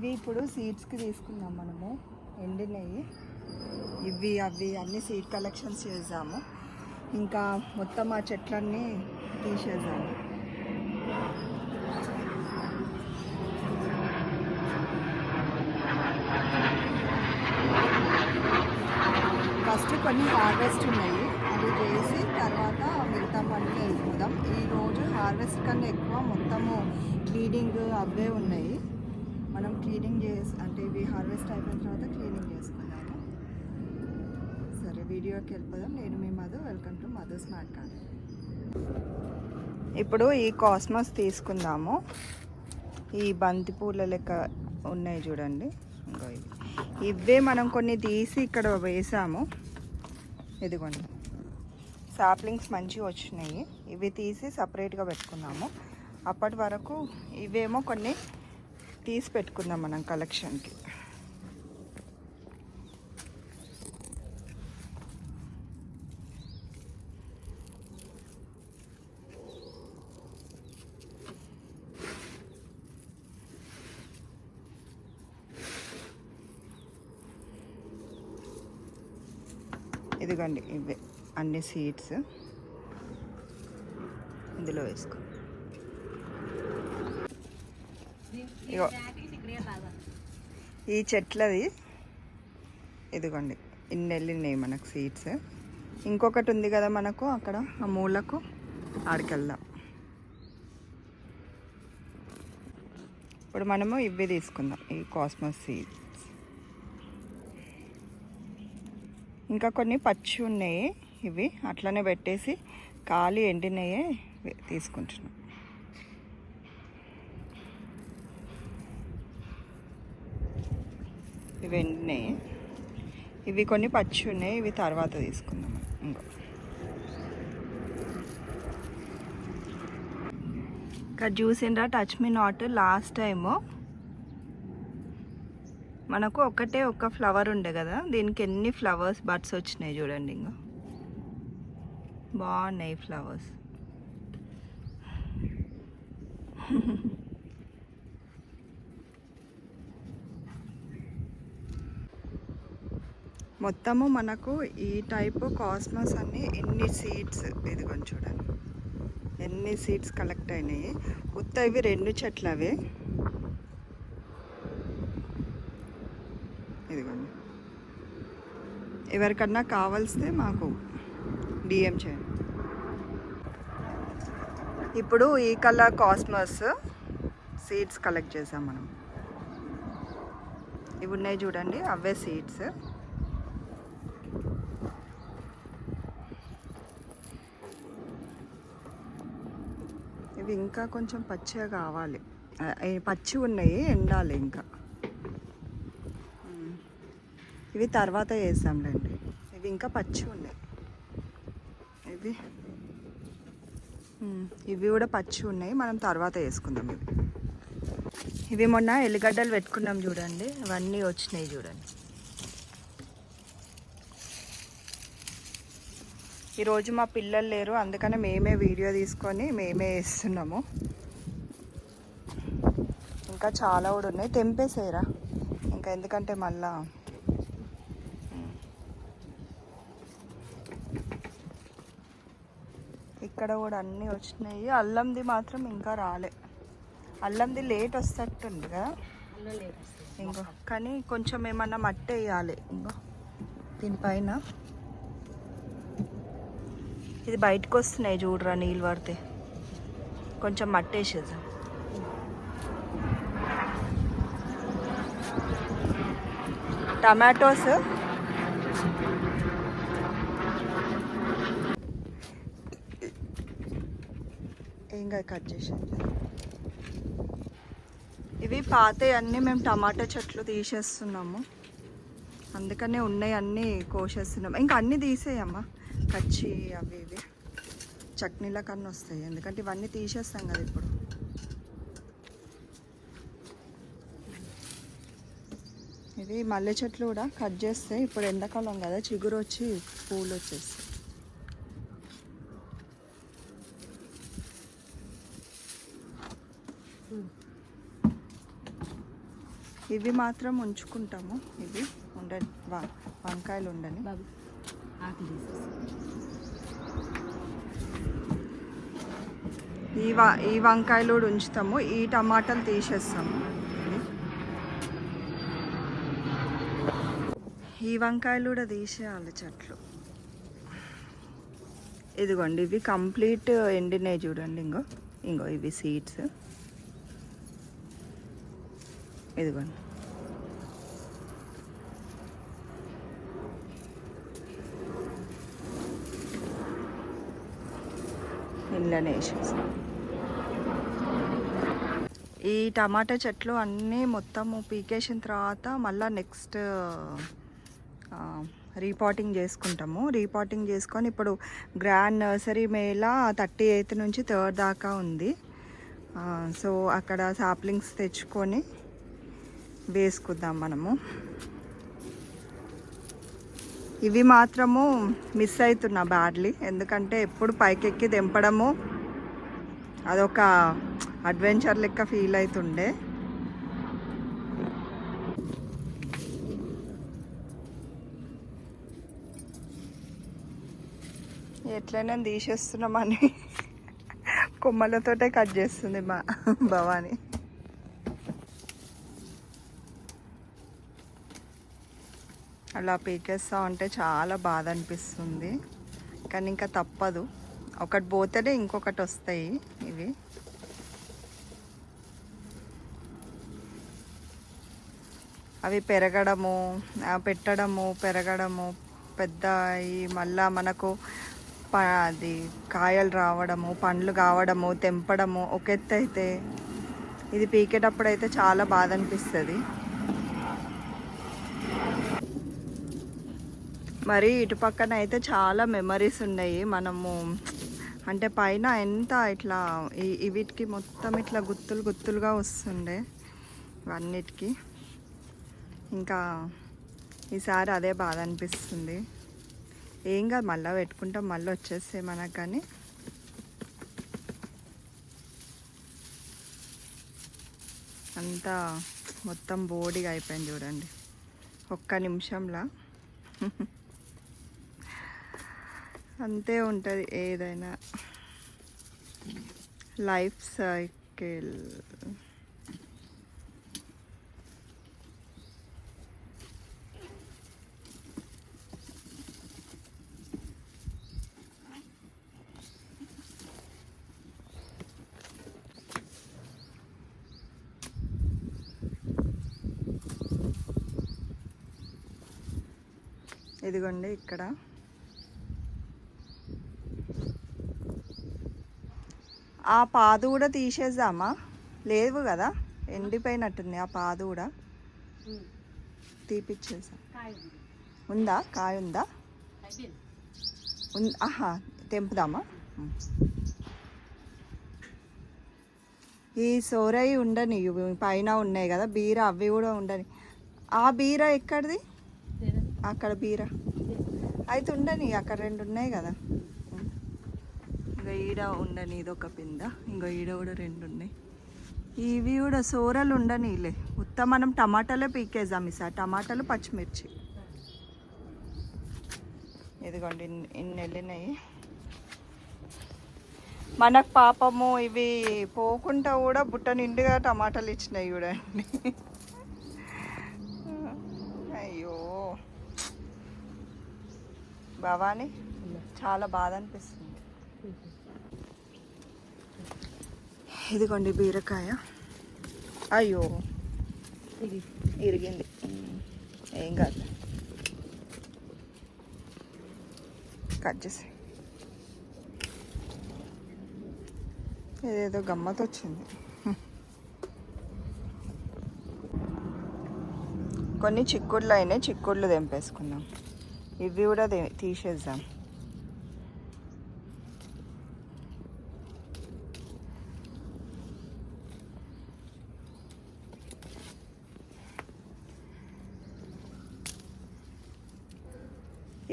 ఇవి ఇప్పుడు సీడ్స్కి తీసుకున్నాం మనము. ఎండినవి ఇవి అవి అన్ని సీడ్ కలెక్షన్స్ చేసాము. ఇంకా మొత్తం ఆ చెట్లన్నీ తీసేసాము. ఫస్ట్ కొన్ని హార్వెస్ట్ ఉన్నాయి. అవి చేసి తర్వాత మిగతా పనికి వెళ్ళిపోదాం ఈరోజు హార్వెస్ట్ కన్నా ఎక్కువ మొత్తము బ్లీడింగ్ అవే ఉన్నాయి. మనం క్లీనింగ్ చేసి అంటే ఇవి హార్వెస్ట్ అయిపోయిన తర్వాత క్లీనింగ్ చేసుకుందాము. సరే వీడియోకి వెళ్ళిపోదాం. నేను మీ Madhu. Welcome to Madhu smart card. ఇప్పుడు ఈ కాస్మస్ తీసుకుందాము. ఈ బంతి పూల లెక్క ఉన్నాయి చూడండి. ఇంకో ఇవి. ఇవే మనం కొన్ని తీసి ఇక్కడ వేసాము. ఇదిగోండి. సాప్లింగ్స్ మంచిగా వచ్చినాయి. ఇవి తీసి సపరేట్గా పెట్టుకున్నాము. అప్పటి వరకు ఇవేమో కొన్ని తీసి పెట్టుకుందాం మనం కలెక్షన్కి. ఇదిగోండి ఇవే అన్ని సీడ్స్. ఇందులో వేసుకో. ఇగో. ఈ చెట్లది. ఇదిగోండి. ఇన్ని వెళ్ళినాయి మనకు సీడ్స్ ఇంకొకటి ఉంది కదా మనకు అక్కడ ఆ మూలకు ఆడికెళ్దాం. ఇప్పుడు మనము ఇవి తీసుకుందాం ఈ కాస్మస్ సీడ్స్ ఇంకా కొన్ని పచ్చి ఉన్నాయి ఇవి అట్లనే పెట్టేసి ఖాళీ ఎండినయే తీసుకుంటున్నాం. ఇవి ఎండినాయి ఇవి కొన్ని పచ్చి ఉన్నాయి ఇవి తర్వాత తీసుకుందాం. ఇంకో. ఇంకా చూసిండ్రా touch me not last time మనకు ఒకటే ఒక ఫ్లవర్ ఉండే కదా దీనికి ఎన్ని ఫ్లవర్స్ బడ్స్ వచ్చినాయి చూడండి ఇంకా. బాగున్నాయి ఫ్లవర్స్ మొత్తము మనకు ఈ టైపు కాస్మస్ అన్ని ఎన్ని సీడ్స్ ఇదిగోని చూడండి. ఎన్ని సీడ్స్ కలెక్ట్ అయినాయి? ఉత్త ఇవి రెండు చెట్లు అవి ఇదిగోండి. ఎవరికన్నా కావాల్స్తే మాకు డిఎం చేయండి. ఇప్పుడు ఈ కలర్ కాస్మస్ సీడ్స్ కలెక్ట్ చేసాం మనం. ఇవి ఉన్నాయి చూడండి అవే సీడ్స్ ఇవి ఇంకా కొంచెం పచ్చిగా కావాలి. పచ్చి ఉన్నాయి ఎండాలి ఇంకా. ఇవి తర్వాత వేసాంలేండి ఇవి ఇంకా పచ్చి ఉన్నాయి. ఇవి. ఇవి కూడా పచ్చి ఉన్నాయి మనం తర్వాత వేసుకుందాం ఇవి. ఇవి మొన్న ఎల్లిగడ్డలు పెట్టుకున్నాం చూడండి అవన్నీ వచ్చినాయి చూడండి. ఈరోజు మా పిల్లలు లేరు అందుకనే మేమే వీడియో తీసుకొని మేమే వేస్తున్నాము. ఇంకా చాలా కూడా ఉన్నాయి. తెంపేసేయరా? ఇంకా ఎందుకంటే మళ్ళా ఇక్కడ కూడా అన్నీ వచ్చినాయి. అల్లంది మాత్రం ఇంకా రాలే. అల్లంది లేట్ వస్తట్టుంది కదా ఇంకో కానీ కొంచెం ఏమన్నా మట్టి వేయాలి. ఇంకో దీనిపైన ఇది బయటకు వస్తున్నాయి చూడరా నీళ్ళు పడితే. కొంచెం మట్టేసేద్దాం. టమాటోస్. ఇంకా కట్ చేసేది? ఇవి పాత అన్నీ మేము టమాటా చెట్లు తీసేస్తున్నాము. అందుకనే ఉన్నాయి అన్నీ కోసేస్తున్నాం ఇంకా అన్నీ తీసేయమ్మా. కచ్చి అవి ఇవి. చట్నీల కన్నా వస్తాయి. ఎందుకంటే ఇవన్నీ తీసేస్తాం కదా ఇప్పుడు. ఇది మల్లె చెట్లు కూడా కట్ చేస్తే ఇప్పుడు ఎండాకాలం కదా చిగురు వచ్చి పూలు వచ్చేస్తాయి. ఇవి మాత్రం ఉంచుకుంటాము. ఇవి ఉండ వంకాయలు ఉండని. బాబు. ఈ వ ఈ వంకాయలు కూడా ఉంచుతాము. ఈ టమాటాలు తీసేస్తాము. ఈ వంకాయలు కూడా తీసేయాలి చెట్లు. ఇదిగోండి ఇవి కంప్లీట్ ఎండినాయి చూడండి ఇంకో ఇంకో ఇవి సీడ్స్ ఇదిగోండి. ఇంట్లోనే వేసేస్తాం. ఈ టమాటా చెట్లు అన్నీ మొత్తము పీకేసిన తర్వాత మళ్ళీ నెక్స్ట్ రీపాటింగ్ చేసుకుంటాము. రీపాటింగ్ చేసుకొని ఇప్పుడు grand nursery mela thirty eighth నుంచి థర్డ్ దాకా ఉంది. సో అక్కడ సాప్లింగ్స్ తెచ్చుకొని వేసుకుందాం మనము. ఇవి మాత్రము మిస్ అవుతున్నా బ్యాడ్లీ ఎందుకంటే ఎప్పుడు పైకెక్కి దింపడము అదొక అడ్వెంచర్ లెక్క ఫీల్ అవుతుండే ఎట్లయినా తీసేస్తున్నామని. కొమ్మలతోటే కట్ చేస్తుంది మా భవాని. అలా పీకేస్తా ఉంటే చాలా బాధ అనిపిస్తుంది. కానీ ఇంకా తప్పదు. ఒకటి పోతేనే ఇంకొకటి వస్తాయి ఇవి. అవి పెరగడము పెట్టడము పెరగడము పెద్ద మళ్ళా మనకు ప అది కాయలు రావడము పండ్లు కావడము తెంపడము ఒక ఎత్తు అయితే ఇది పీకేటప్పుడు అయితే చాలా బాధ అనిపిస్తుంది. మరి ఇటు పక్కన అయితే చాలా మెమరీస్ ఉన్నాయి. మనము అంటే పైన ఎంత ఇట్లా ఈ- వీటికి మొత్తం ఇట్లా గుత్తులు గుత్తులుగా వస్తుండే ఇవన్నిటికి ఇంకా ఈసారి అదే బాధ అనిపిస్తుంది. ఏం కాదు మళ్ళీ పెట్టుకుంటాం మళ్ళీ వచ్చేస్తే మనకు కానీ. అంతా మొత్తం బోడిగా అయిపోయింది చూడండి. ఒక్క నిమిషంలో. అంతే ఉంటుంది ఏదైనా. లైఫ్ సైకిల్ ఇదిగోండి ఇక్కడ. ఆ పాదు కూడా తీసేద్దామా? లేవు కదా? ఎండిపోయినట్టుంది ఆ పాదు కూడా. తీపిచ్చేసా. ఉంది. కాయ ఉందా? ఆహా తెంపుదామా. ఈ సోరై ఉండని పైన ఉన్నాయి కదా బీర అవి కూడా ఉండని. ఆ బీర ఎక్కడిది? అక్కడ బీర. అయితే ఉండని అక్కడ రెండు ఉన్నాయి కదా. ఇంకా ఈడ ఉండని ఇది ఒక పింద ఇంకా ఈడ కూడా రెండు ఉన్నాయి ఇవి కూడా సోరలు ఉండనిలే. ఉత్త మనం టమాటాలే పీకేద్దాం ఈసారి టమాటాలు పచ్చిమిర్చి. ఇదిగోండి ఇన్ని వెళ్ళినాయి మనకు పాపము ఇవి పోకుండా కూడా బుట్ట నిండుగా టమాటాలు ఇచ్చినాయి చూడండి. అయ్యో. భవానీ చాలా బాధ అనిపిస్తుంది. ఇదిగోండి బీరకాయ. అయ్యో. ఇది ఇరిగింది. ఏం కాదు. కట్ చేసి ఇదేదో గమ్మత్ వచ్చింది. కొన్ని చిక్కుళ్ళు అయినాయి చిక్కుళ్ళు తెంపేసుకుందాం. ఇవి కూడా తీసేద్దాం.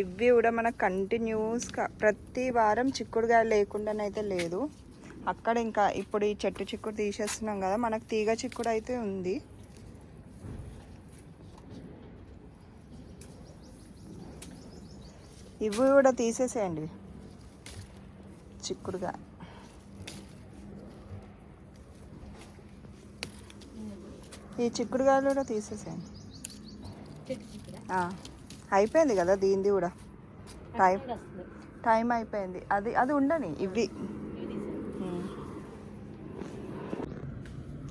ఇవి కూడా మనకు కంటిన్యూస్గా ప్రతి వారం చిక్కుడుగా లేకుండానైతే లేదు. అక్కడ ఇంకా ఇప్పుడు ఈ చెట్టు చిక్కుడు తీసేస్తున్నాం కదా మనకు తీగ చిక్కుడు అయితే ఉంది. ఇవి కూడా తీసేసేయండి. చిక్కుడుగా. ఈ చిక్కుడుగాయలు కూడా తీసేసేయండి. అయిపోయింది కదా దీనిది కూడా. టైం టైం అయిపోయింది. అది అది ఉండని ఇవి.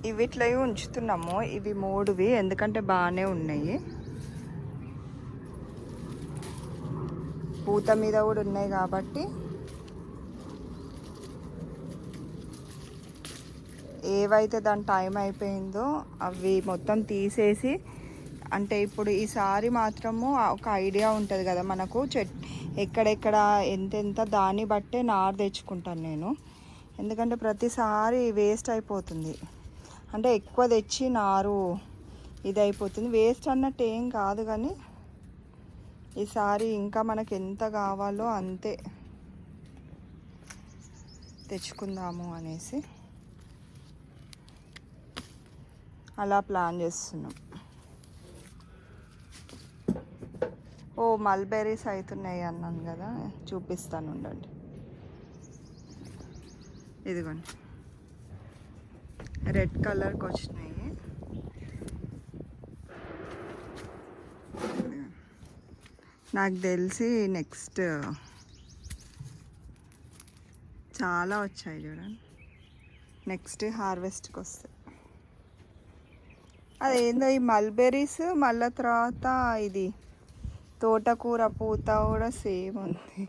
ఇవి ఇట్లా ఉంచుతున్నాము. ఇవి మూడువి ఎందుకంటే బాగానే ఉన్నాయి. పూత మీద కూడా ఉన్నాయి కాబట్టి. ఏవైతే దాని టైం అయిపోయిందో అవి మొత్తం తీసేసి అంటే ఇప్పుడు ఈసారి మాత్రము ఒక ఐడియా ఉంటుంది కదా మనకు. చెట్ ఎక్కడెక్కడ ఎంతెంత దాన్ని బట్టే నారు తెచ్చుకుంటాను నేను. ఎందుకంటే ప్రతిసారి వేస్ట్ అయిపోతుంది. అంటే ఎక్కువ తెచ్చి నారు ఇది అయిపోతుంది వేస్ట్ అన్నట్టు ఏం కాదు కానీ ఈసారి ఇంకా మనకు ఎంత కావాలో అంతే తెచ్చుకుందాము అనేసి అలా ప్లాన్ చేస్తున్నాం. ఓ మల్బెర్రీస్ అవుతున్నాయి అన్నాను కదా చూపిస్తాను ఉండండి. ఇదిగోండి. రెడ్ కలర్కి వచ్చినాయి. నాకు తెలిసి నెక్స్ట్ చాలా వచ్చాయి చూడండి. నెక్స్ట్ హార్వెస్ట్కి వస్తాయి. అదేందో ఈ మల్బెర్రీస్ మళ్ళా తర్వాత ఇది తోటకూర పూత కూడా సేమ్ ఉంది.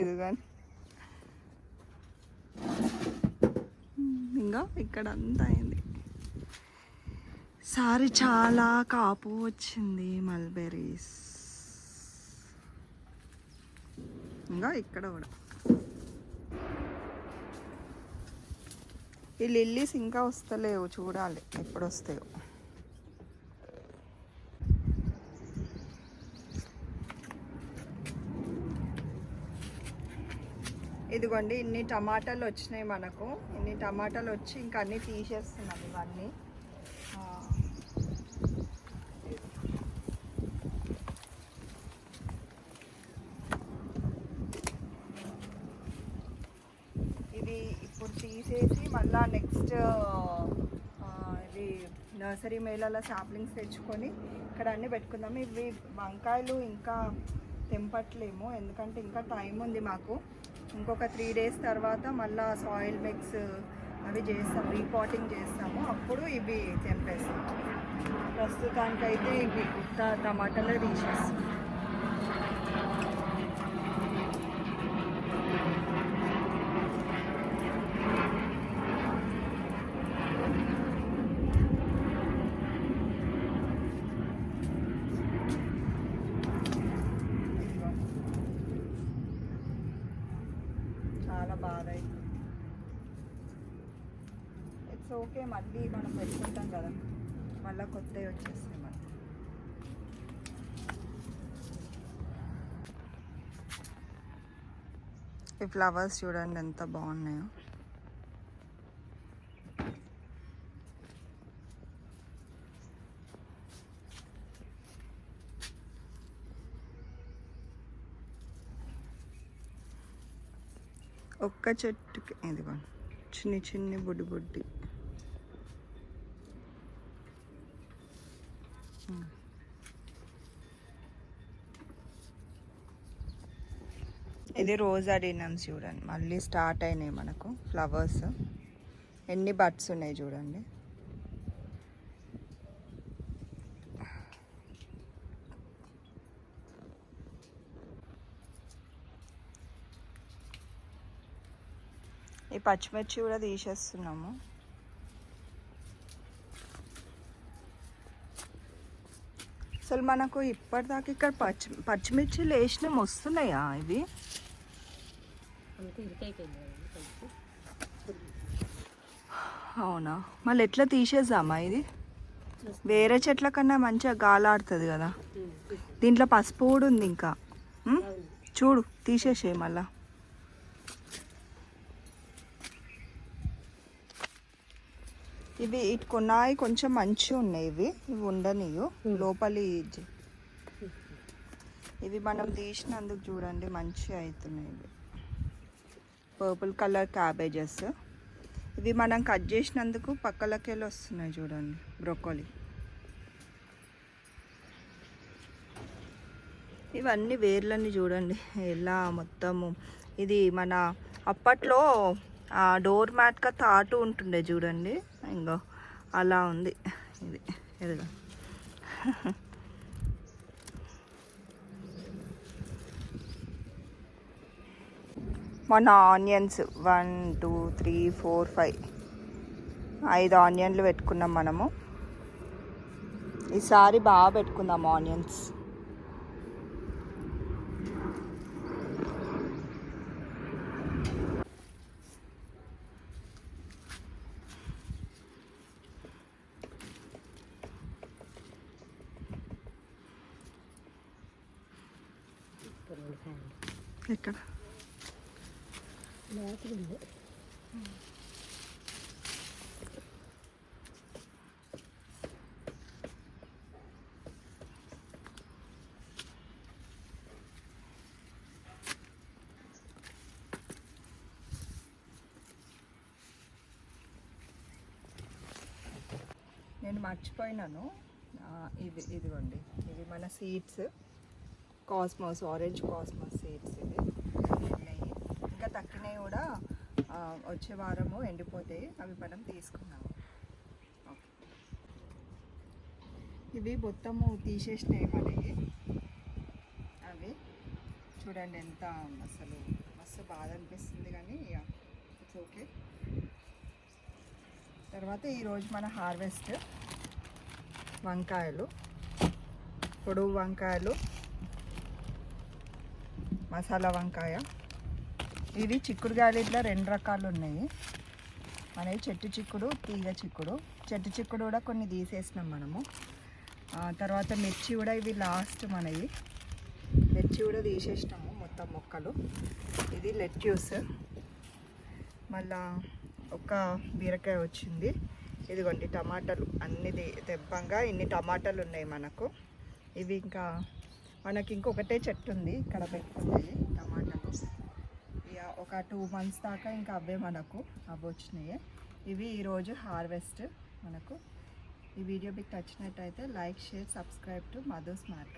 ఎదుగని ఇంకా ఇక్కడ అంతా అయింది. సారి చాలా కాపు వచ్చింది మల్బెర్రీస్ ఇంకా ఇక్కడ కూడా. ఈ లిల్లీస్ ఇంకా వస్తలేవు చూడాలి ఎప్పుడు వస్తాయో ఇదిగోండి ఇన్ని టమాటాలు వచ్చినాయి మనకు. ఇన్ని టమాటాలు వచ్చి ఇంకా అన్నీ తీసేస్తున్నాం ఇవన్నీ. ఇది ఇప్పుడు తీసేసి మళ్ళీ నెక్స్ట్ ఇది నర్సరీ మేళాల సాప్లింగ్స్ తెచ్చుకొని ఇక్కడ అన్నీ పెట్టుకుందాం. ఇవి వంకాయలు ఇంకా తెంపట్లేము ఎందుకంటే ఇంకా టైం ఉంది మాకు. ఇంకొక త్రీ డేస్ తర్వాత మళ్ళా సాయిల్ మిక్స్ అవి చేస్తాం రీపాటింగ్ చేస్తాము. అప్పుడు ఇవి తెంపేస్తాం. ప్రస్తుతానికైతే ఇవి గుత్త టమాటాలు తీసేస్తాం చాలా బాధ అవుతుంది ఇట్స్ ఓకే మళ్ళీ మనం పెట్టుకుంటాం కదా. మళ్ళీ కొత్తవి వచ్చేస్తాయి మనం ఈ ఫ్లవర్స్ చూడండి ఎంత బాగున్నాయో. ఒక్క చెట్టుకి ఇదిగో చిన్ని చిన్ని బుడ్డి బుడ్డి. Hmm. ఇది రోజ్ అడినమ్స్ చూడండి. మళ్ళీ స్టార్ట్ అయినాయి మనకు ఫ్లవర్స్. ఎన్ని బడ్స్ ఉన్నాయి చూడండి. ఈ పచ్చిమిర్చి కూడా తీసేస్తున్నాము. అసలు మనకు ఇప్పటిదాకా ఇక్కడ పచ్చి పచ్చిమిర్చిలు వేసినాం వస్తున్నాయా ఇవి. అవునా మళ్ళీ ఎట్లా తీసేద్దామా ఇది వేరే చెట్ల కన్నా మంచిగా గాలాడుతుంది కదా. దీంట్లో పసుపు కూడా ఉంది ఇంకా. చూడు తీసేసే మళ్ళా ఇవి ఇటు కొన్నాయి కొంచెం మంచిగా ఉన్నాయి ఇవి. ఇవి ఉండనియు లోపలి ఇవి మనం తీసినందుకు చూడండి మంచిగా అవుతున్నాయి ఇవి. పర్పుల్ కలర్ క్యాబేజెస్ ఇవి మనం కట్ చేసినందుకు పక్కలకెళ్ళి వస్తున్నాయి చూడండి బ్రొకోలీ ఇవన్నీ వేర్లన్నీ చూడండి ఎలా మొత్తము. ఇది మన అప్పట్లో డోర్ మ్యాట్గా తాటు ఉంటుండే చూడండి. ఇంకో అలా ఉంది. ఇది ఎదుగు మన onions one two three four five ఐదు ఆనియన్లు పెట్టుకున్నాం మనము. ఈసారి బాగా పెట్టుకుందాం ఆనియన్స్ రెండు ఫ్యాన్లు ఎక్కడ లోపల ఉంది నేను మర్చిపోయినాను. ఇది ఇదిగోండి. ఇది మన seeds. Cosmos orange cosmos seeds ఇవి. ఇంకా తక్కినవి కూడా వచ్చే వారము ఎండిపోతాయి అవి మనం తీసుకున్నాము ఇవి మొత్తము తీసేసినాయి మనకి అవి చూడండి ఎంత అసలు మస్తు బాధ అనిపిస్తుంది కానీ ఇట్స్ ఓకే తర్వాత ఈరోజు మన హార్వెస్ట్. వంకాయలు పొడవు వంకాయలు మసాలా వంకాయ. ఇది చిక్కుడుగాయలు ఇట్లా రెండు రకాలు ఉన్నాయి. అనేవి చెట్టు చిక్కుడు తీగ చిక్కుడు. చెట్టు చిక్కుడు కూడా కొన్ని తీసేసినాం మనము. తర్వాత మిర్చి కూడా ఇవి లాస్ట్ మనవి. మిర్చి కూడా తీసేసినాము మొత్తం మొక్కలు. ఇది లెట్యూస్ మళ్ళా ఒక బీరకాయ వచ్చింది. ఇదిగోండి టమాటాలు అన్నిది దెబ్బంగా ఇన్ని టమాటాలు ఉన్నాయి మనకు. ఇవి ఇంకా మనకి ఇంకొకటే చెట్టు ఉంది ఇక్కడ పెట్టుకున్నాయి టమాటాలు. ఇక ఒక టూ మంత్స్ దాకా ఇంకా అవే మనకు అవి వచ్చినాయి. ఇవి ఈరోజు హార్వెస్ట్ మనకు. ఈ వీడియో మీకు నచ్చినట్టయితే like share subscribe to Madhu smart